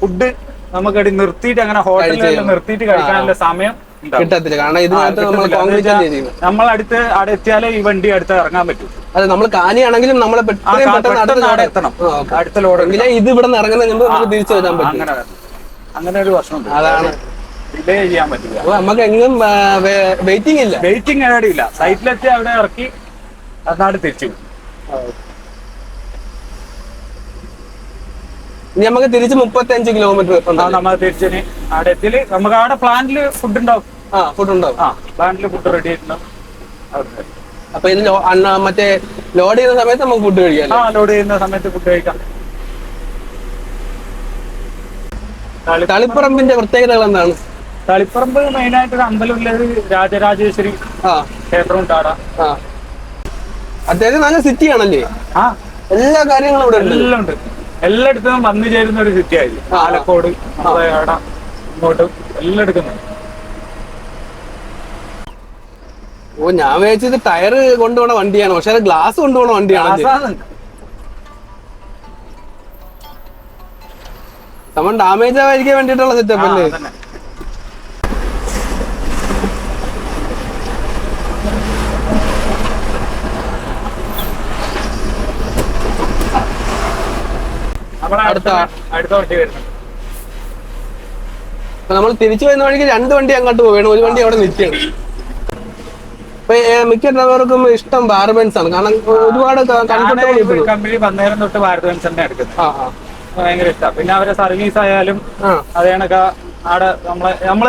ഫുഡ് നമുക്ക് നിർത്തിയിട്ട് അങ്ങനെ ഹോട്ടലിൽ നിർത്തിയിട്ട് കഴിക്കാനുള്ള സമയം. കിട്ടത്തില്ല. കാരണം ഇതിനകത്ത് നമ്മൾ കോൺക്രീറ്റ് നമ്മൾ അടുത്ത് അവിടെ എത്തിയാലേ ഈ വണ്ടി അടുത്ത് ഇറങ്ങാൻ പറ്റും. അതെ നമ്മൾ കാനിയാണെങ്കിലും നമ്മളെ പെട്ടെന്ന് അടുത്ത ലോഡ് എത്തണം. അടുത്ത ലോഡ് എങ്കിലേ ഇത് ഇവിടെ നിന്ന് ഇറങ്ങുന്നതിന് മുമ്പ് നമുക്ക് തിരിച്ചു വരാൻ പറ്റും. അങ്ങനെ ഒരു പ്രശ്നമുണ്ട്. അതാണ് ഡിലേ ചെയ്യാൻ പറ്റില്ല. അപ്പൊ നമുക്ക് എങ്ങും വെയിറ്റിംഗ് ഇല്ല. വെയിറ്റിംഗ് ഇല്ല. സൈറ്റിലെത്തി അവിടെ ഇറക്കി അന്നാട് തിരിച്ചു. ഇനി നമുക്ക് തിരിച്ച് മുപ്പത്തി അഞ്ച് കിലോമീറ്റർ നമ്മൾ തിരിച്ചിന് അവിടെ എത്തിൽ നമുക്ക് അവിടെ പ്ലാന്റിൽ ഫുഡ് ഉണ്ടാവും. ആ ഫുഡ് ഉണ്ടാവും. ആ പ്ലാന്റിൽ ഫുഡ് റെഡി ആയിട്ടുണ്ടാവും. അപ്പൊ ഇത് അണ്ണ- മറ്റേ ലോഡ് ചെയ്യുന്ന സമയത്ത് നമുക്ക് ഫുഡ് കഴിക്കാം ആ ലോഡ് ചെയ്യുന്ന സമയത്ത് ഫുഡ് കഴിക്കാം. തളി- തളിപ്പറമ്പിന്റെ പ്രത്യേകതകൾ എന്താണ്? തളിപ്പറമ്പ് മെയിൻ ആയിട്ട് ഒരു അമ്പലമുള്ളത് രാജരാജേശ്വരി ആ. ക്ഷേത്രവും ഉണ്ടാടാ ആ. അത്യാവശ്യം നല്ല സിറ്റി ആണല്ലേ? ആ. എല്ലാ കാര്യങ്ങളും ഇവിടെ ഉണ്ട്. എല്ലാം ഉണ്ട്. എല്ലായിടത്തും വന്നു ചേരുന്ന ഒരു സിറ്റി ആയിരുന്നു ആലക്കോട് നമ്മളെ അവിടെ ഇങ്ങോട്ട് എല്ലാം എടുക്കുന്നുണ്ട് ഓ ഞാൻ വിചാരിച്ചത് ടയർ കൊണ്ടുപോണ വണ്ടിയാണ്. പക്ഷെ അത് ഗ്ലാസ് കൊണ്ടുപോണ വണ്ടിയാണ് നമ്മൾ ഡാമേജ് ആവാതിരിക്കാൻ വേണ്ടിട്ടുള്ള സെറ്റപ്പ് അല്ലേ? അടുത്ത അടുത്ത- വണ്ടി. വരുന്നുണ്ട്. നമ്മൾ തിരിച്ചു വരുന്ന വഴിക്ക് രണ്ട് വണ്ടി അങ്ങോട്ട് പോവുകയാണ്. ഒരു വണ്ടി അവിടെ നിൽക്കുകയാണ്. അപ്പൊ മിക്ക ഡ്രൈവർക്കും ഇഷ്ടം ബാർബൻസ് ആണ്. കാരണം ഒരുപാട് കംഫർട്ടബിൾ കമ്പനി വന്നേരം തൊട്ട് ബാർബൻസ് തന്നെ എടുക്കുന്നത് ഭയങ്കര ഇഷ്ടമാണ് പിന്നെ അവരെ സർവീസ് ആയാലും അത് കണക്ക ആടെ നമ്മളെ നമ്മൾ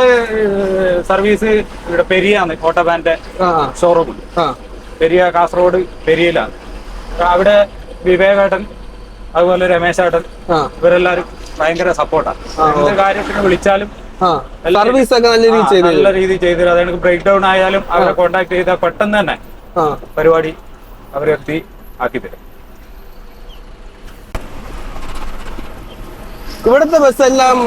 സർവീസ് ഇവിടെ പെരിയാണ് കോട്ടബാന്റെ ആ ഷോറൂം പെരിയ കാസർഗോഡ് പെരിയയിലാണ്. അവിടെ വിവേകേട്ടൻ അതുപോലെ രമേശേട്ടൻ ഇവരെല്ലാരും ഭയങ്കര സപ്പോർട്ടാണ് എന്ത് കാര്യത്തിന് വിളിച്ചാലും സർവീസ് ഒക്കെ നല്ല രീതിയിൽ ചെയ്തു നല്ല രീതിയിൽ ചെയ്തു തരും. ബ്രേക്ക് ഡൗൺ ആയാലും അവരെ കോണ്ടാക്ട് ചെയ്താൽ പെട്ടെന്ന് തന്നെ പരിപാടി അവരെത്തി ആക്കി തരും. ഇവിടുത്തെ ബസ് എല്ലാം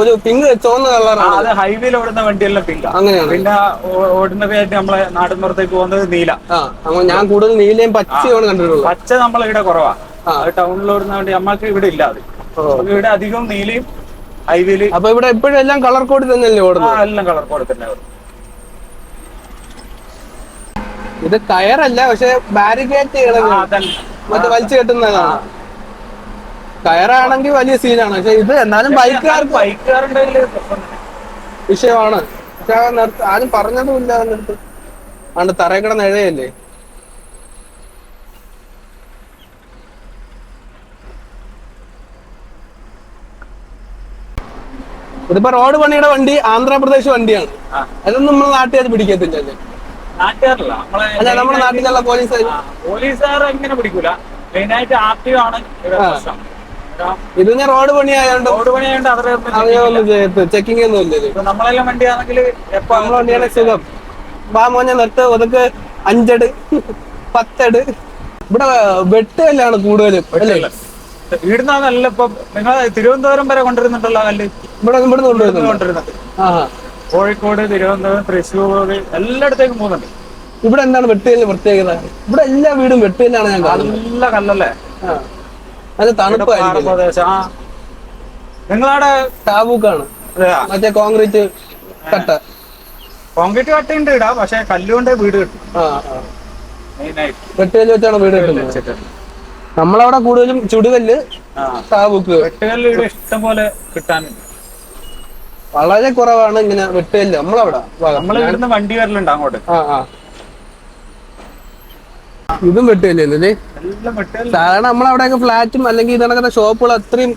ഒരു പിങ്ക് ചുവന്ന കളറാണ് അത് ഹൈവേയിൽ ഓടുന്ന വണ്ടിയെല്ലാം പിങ്ക് അങ്ങനെയാണ്. പിന്നെ ഓടുന്നവയായിട്ട് നമ്മളെ നാട്ടിൻ പുറത്തേക്ക് പോകുന്നത് നീല. ഞാൻ കൂടുതൽ നീലയും പച്ചയും കണ്ടിട്ടുള്ളത്. പച്ച നമ്മളെ ഇവിടെ ഓടുന്ന നമ്മൾക്ക് ഇവിടെ ഇല്ല അത്. ഇവിടെ അധികം നീലയും ഹൈവേയിൽ അപ്പൊ ഇവിടെ എപ്പോഴും എല്ലാം കളർ കോഡ് തന്നെയല്ലേ ഓടുന്നത്? എല്ലാം കളർ കോഡ് തന്നെ. ഇത് കയറല്ല പക്ഷെ ബാരിക്കേറ്റ്. മറ്റേ വലിച്ചു കെട്ടുന്നതാണ്. കയറാണെങ്കിൽ വലിയ സീനാണ് പക്ഷെ ഇത് എന്നാലും തന്നെ. വിഷയമാണ്. പക്ഷെ ആരും പറഞ്ഞതും ആരും പറഞ്ഞതുമില്ല അതിനടുത്ത് ആണ്ട് തറയിൽ കിടന്ന് എഴയല്ലേ ഇതിപ്പോ റോഡ് പണിയുടെ വണ്ടി ആന്ധ്രാപ്രദേശ് വണ്ടിയാണ്. അതൊന്നും നമ്മൾ നാട്ടുകാർ പിടിക്കത്തില്ലല്ലേ നാട്ടുകാരല്ല നമ്മളെ അല്ല നമ്മുടെ നാട്ടിലുള്ള പോലീസ് പോലീസുകാർ എങ്ങനെ പിടിക്കൂല? മെയിനായിട്ട് ആർ ടി ആണ് ഇത് ഞാൻ റോഡ് പണിയായോണ്ട് റോഡ് പണിയായിട്ട് അവരെ ചെക്കിംഗ് ഒന്നും ഇല്ല നമ്മളെല്ലാം വണ്ടിയാണെങ്കിൽ നമ്മളെ വണ്ടിയാണ് സുഖം. വാ മോനെ നിർത്ത് ഒതുക്ക് അഞ്ചട് പത്തട്. ഇവിടെ വെട്ടുകല്ലാണ് കൂടുതലും. ഇവിടുന്നാണല്ലോ ഇപ്പൊ നിങ്ങൾ തിരുവനന്തപുരം വരെ കൊണ്ടുവരുന്നുണ്ടല്ലോ കല്ല്? ഇവിടെ ഇവിടെ കോഴിക്കോട് തിരുവനന്തപുരം തൃശ്ശൂർ എല്ലായിടത്തേക്കും പോകുന്നുണ്ട്. ഇവിടെ എന്താണ് വെട്ടുകല്ലിന് പ്രത്യേകത? ഇവിടെ എല്ലാ വീടും വെട്ടുകല്ലാണ് ഞാൻ നല്ല കല്ലല്ലേ. നല്ല തണുപ്പായിരിക്കും. നിങ്ങളവിടെ ടാബൂക്കാണ്. മറ്റേ കോൺക്രീറ്റ് കട്ട. കോൺക്രീറ്റ് കട്ടുണ്ട് ഇടാ പക്ഷെ കല്ലുകൊണ്ട് വീട് കിട്ടും. വെട്ടുകല്ല് വെച്ചാണ് വീട് കിട്ടുന്നത്. നമ്മളവിടെ കൂടുതലും ചുടുകല്ല് ടാബൂക്ക്. വെട്ടുകല്ല് ഇവിടെ ഇഷ്ടം പോലെ കിട്ടാനുണ്ട്. വളരെ കുറവാണ് ഇങ്ങനെ വെട്ടുകല്ല് നമ്മളവിടെ നമ്മൾ ഇവിടുന്ന് വണ്ടി വരലുണ്ട് അങ്ങോട്ട്. ആ ആ. ഇതും വെട്ടുകല്ലേ എല്ലാം സാധാരണ നമ്മളവിടെയൊക്കെ ഫ്ലാറ്റും അല്ലെങ്കിൽ ഇത് നടക്കുന്ന ഷോപ്പുകൾ അത്രയും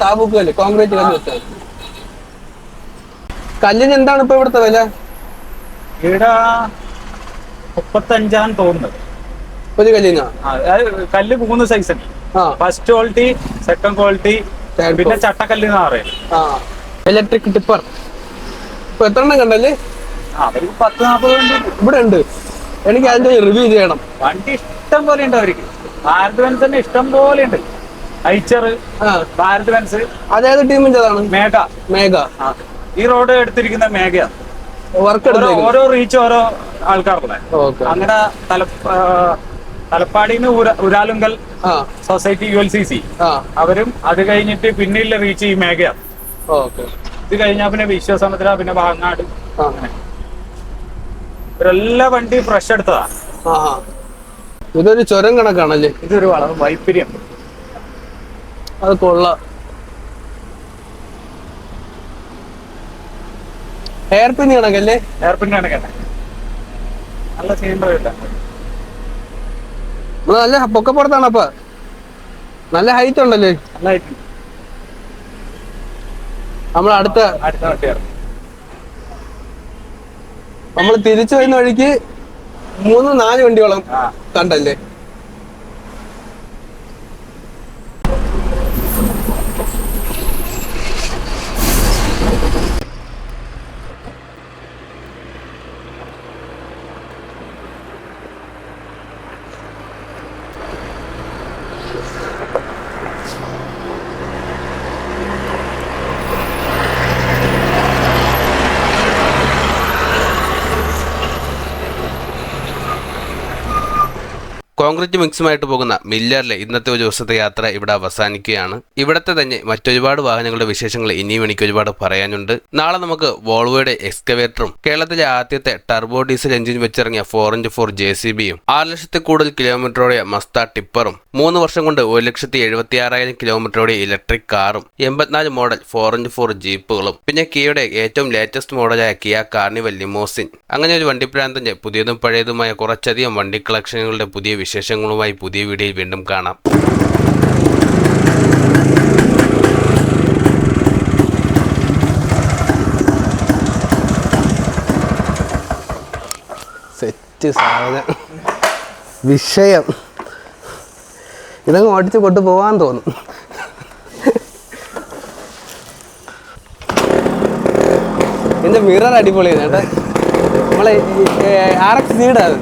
താബൂക്ക് കല്ല് കോൺക്രീറ്റ് കല്ല് വെച്ചാൽ. കല്ലിന് എന്താണ് ഇപ്പൊ ഇവിടുത്തെ വില? ഇവിടെ മുപ്പത്തഞ്ചാന്ന് തോന്നുന്നത് ഒരു കല്ലിനാ? കല്ല് മൂന്ന് സൈസ് ഉണ്ട് ഫസ്റ്റ് ക്വാളിറ്റി സെക്കൻഡ് ക്വാളിറ്റി പിന്നെ ചട്ടക്കല്ല് എന്ന് പറയും ആ. ഇലക്ട്രിക് ടിപ്പർ ഇപ്പൊ എത്ര എണ്ണം കണ്ടല്ലേ പത്ത് വണ്ടി. ഇവിടെ ഉണ്ട്. എനിക്ക് അതിന്റെ റിവ്യൂ ചെയ്യണം. വണ്ടി ഇഷ്ടം പോലെ ഉണ്ട് അവർക്ക്. ഭാരത് ബെൻസ് തന്നെ ഇഷ്ടം പോലെ ഉണ്ട്. ഐച്ചർ ഭാരത് ബെൻസ്. അതേത് മേഘ. മേഘ. ഈ റോഡ് എടുത്തിരിക്കുന്ന മേഘയാണ്. വർക്ക് ഓരോ റീച്ച് ഓരോ ആൾക്കാർക്കുള്ള. അങ്ങനെ തല തലപ്പാടിന്ന് Uralungal society U L C C അവരും അത് കഴിഞ്ഞിട്ട് പിന്നെയുള്ള റീച്ച് ഈ മേഘയാണ്. ഓക്കെ ഇത് കഴിഞ്ഞാൽ പിന്നെ വിശ്വസമുദ്ര പിന്നെ വാങ്ങാട്. ഇവരെല്ലാ വണ്ടി ഫ്രഷ് എടുത്തതാ. ഇതൊരു ചുരം കണക്കാണല്ലേ? ഇതൊരു വളരെ വൈപ്പര്യം. അത് കൊള്ള. Hair pin കണക്കല്ലേ? ഹെയർപിൻ കണക്കല്ലേ നല്ല ചെയ്യുമ്പോൾ ഇല്ല നല്ല പൊക്കപ്പുറത്താണ് അപ്പൊ. നല്ല ഹൈറ്റ് ഉണ്ടല്ലേ? നന്നായിട്ട് നമ്മൾ അടുത്ത അടുത്ത നമ്മൾ തിരിച്ചു വരുന്ന വഴിക്ക് മൂന്ന് നാല് വണ്ടിയോളം ആ. കണ്ടല്ലേ? കോൺക്രീറ്റ് മിക്സുമായിട്ട് പോകുന്ന മില്ലറിലെ ഇന്നത്തെ ഒരു ദിവസത്തെ യാത്ര ഇവിടെ അവസാനിക്കുകയാണ്. ഇവിടത്തെ തന്നെ മറ്റൊരുപാട് വാഹനങ്ങളുടെ വിശേഷങ്ങൾ ഇനിയും എനിക്ക് ഒരുപാട് പറയാനുണ്ട്. നാളെ നമുക്ക് വോൾവോയുടെ എക്സ്കവേറ്ററും കേരളത്തിലെ ആദ്യത്തെ turbo diesel engine വെച്ചിറങ്ങിയ four into four J C ബിയും ആറ് ലക്ഷത്തിൽ കൂടുതൽ കിലോമീറ്ററോടെ മസ്ത ടിപ്പറും മൂന്ന് വർഷം കൊണ്ട് ഒരു ലക്ഷത്തി എഴുപത്തി ആറായിരം കിലോമീറ്ററോടെ ഇലക്ട്രിക് കാറും എൺപത്തിനാല് മോഡൽ ഫോർ ഇഞ്ച് ഫോർ ജീപ്പുകളും. പിന്നെ കിയയുടെ ഏറ്റവും ലേറ്റസ്റ്റ് മോഡലായ കിയ കാർണിവൽ ലിമോസിൻ. അങ്ങനെ ഒരു വണ്ടിപ്രാന്തന്റെ പുതിയതും പഴയതുമായ കുറച്ചധികം വണ്ടി കളക്ഷനുകളുടെ പുതിയ വിശേഷങ്ങളുമായി പുതിയ വീഡിയോയിൽ വീണ്ടും കാണാം. സെറ്റ് വിഷയം. ഇതങ്ങ് ഓടിച്ച് കൊണ്ടു പോവാൻ തോന്നും. എന്റെ മിറർ അടിപൊളിയാണ് കേട്ടോ നമ്മളെ ആർ എക്സ് സീഡാണ്